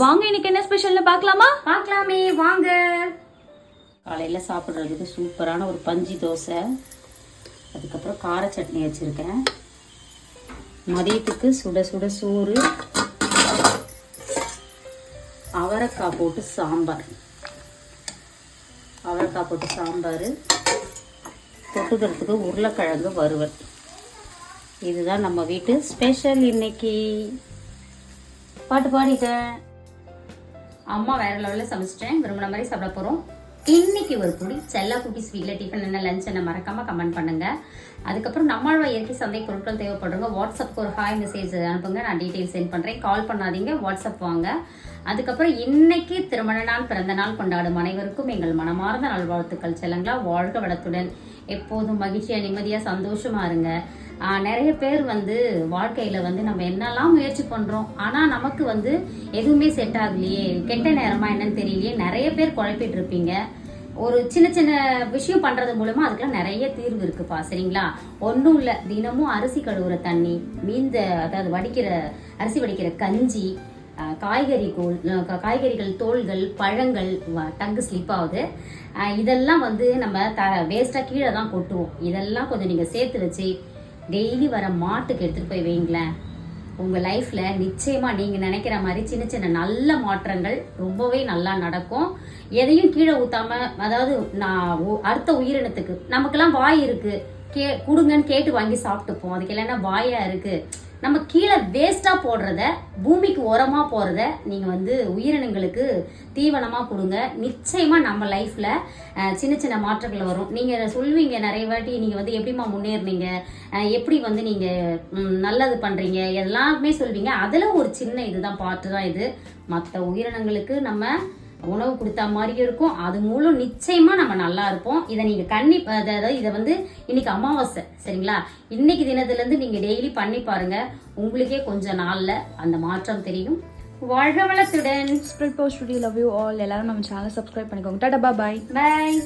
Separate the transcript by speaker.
Speaker 1: வாங்க இன்னைக்கு என்ன ஸ்பெஷல்னு பார்க்கலாமா?
Speaker 2: பார்க்கலாமே வாங்க. காலையில் சாப்பிட்றதுக்கு சூப்பரான ஒரு பஞ்சு தோசை. அதுக்கப்புறம் கார சட்னி வச்சுருக்கேன். மதியத்துக்கு சுட சுட சோறு. அவரைக்காய் போட்டு சாம்பார். அவரைக்காய் போட்டு சாம்பார். தொட்டுக்கிறதுக்கு உருளைக்கிழங்கு வறுவல். இதுதான் நம்ம வீட்டு ஸ்பெஷல் இன்னைக்கு. பாட்டு பாடிட்டேன். அம்மா வேற லெவலில் சமைச்சிட்டேன். விரும்பின மாதிரி சாப்பிட போகிறோம் இன்னைக்கு ஒரு குடி செல்லா குட்டி ஸ்வீட்டில் டிஃபன் என்ன லஞ்ச் என்ன மறக்காம கமெண்ட் பண்ணுங்க. அதுக்கப்புறம் நம்மளோட இயற்கை சந்தை பொருட்கள் தேவைப்படுறவங்க வாட்ஸ்அப்க்கு ஒரு ஹாய் மெசேஜ் அனுப்புங்க. நான் டீட்டெயில் சென்ட் பண்ணுறேன் கால் பண்ணாதீங்க. வாட்ஸ்அப் வாங்க. அதுக்கப்புறம் இன்னைக்கு திருமண நாள் பிறந்த நாள் கொண்டாடும் அனைவருக்கும் எங்கள் மனமார்ந்த நல்வாழ்த்துக்கள். செல்லங்களா வாழ்க வளத்துடன். எப்போதும் மகிழ்ச்சியாக நிம்மதியாக சந்தோஷமா இருங்க. நிறைய பேர் வந்து வாழ்க்கையில வந்து நம்ம என்னெல்லாம் முயற்சி பண்றோம் ஆனா நமக்கு வந்து எதுவுமே செட் ஆகலையே கெட்ட நேரமா என்னன்னு தெரியலையே நிறைய பேர் குழப்பிட்டு இருப்பீங்க. ஒரு சின்ன சின்ன விஷயம் பண்றது மூலமா அதுக்கெல்லாம் நிறைய தீர்வு இருக்குப்பா சரிங்களா? ஒன்றும் இல்லை தினமும் அரிசி கழுவுற தண்ணி மீந்த அதாவது வடிக்கிற அரிசி வடிக்கிற கஞ்சி காய்கறி கோல் காய்கறிகள் தோல்கள் பழங்கள் டங்கு ஸ்லிப் ஆகுது. இதெல்லாம் வந்து நம்ம த வேஸ்ட்டாக கீழே தான் கொட்டுவோம். இதெல்லாம் கொஞ்சம் நீங்கள் சேர்த்து வச்சு டெய்லி வர மாட்டுக்கு எடுத்துகிட்டு போய் வைங்களேன். உங்கள் லைஃப்பில் நிச்சயமாக நீங்கள் நினைக்கிற மாதிரி சின்ன சின்ன நல்ல மாற்றங்கள் ரொம்பவே நல்லா நடக்கும். எதையும் கீழே ஊற்றாம அதாவது நான் உ- அடுத்த உயிரினத்துக்கு நமக்கெல்லாம் வாய் இருக்குது கே கொடுங்கன்னு கேட்டு வாங்கி சாப்பிட்டுப்போம். அதுக்கு இல்லைன்னா வாயாக இருக்குது நம்ம கீழே வேஸ்டா போடுறத பூமிக்கு உரமா போறத நீங்க வந்து உயிரினங்களுக்கு தீவனமா கொடுங்க. நிச்சயமா நம்ம லைஃப்ல சின்ன சின்ன மாற்றங்கள் வரும். நீங்க சொல்வீங்க நிறைய வாட்டி நீங்க வந்து எப்படிமா முன்னேறினீங்க? எப்படி வந்து நீங்கள் நல்லது பண்றீங்க? எல்லாமே சொல்வீங்க அதுல ஒரு சின்ன இதுதான் பாட்டு தான் இது. மற்ற உயிரினங்களுக்கு நம்ம உணவு கொடுத்த மாதிரி இருக்கும். அது மூலம் நிச்சயமா நம்ம நல்லா இருப்போம். இதை நீங்க கண்ணி அதாவது இதை வந்து இன்னைக்கு அமாவாசை சரிங்களா? இன்னைக்கு தினத்துல இருந்து நீங்க டெய்லி பண்ணி பாருங்க. உங்களுக்கே கொஞ்ச நாள்ல அந்த மாற்றம் தெரியும். வாழ்க வளத்துடன்.
Speaker 1: Spirit post love you all எல்லாரும் நம்ம சேனல் சப்ஸ்கிரைப் பண்ணிக்கோங்க. Tata bye
Speaker 2: bye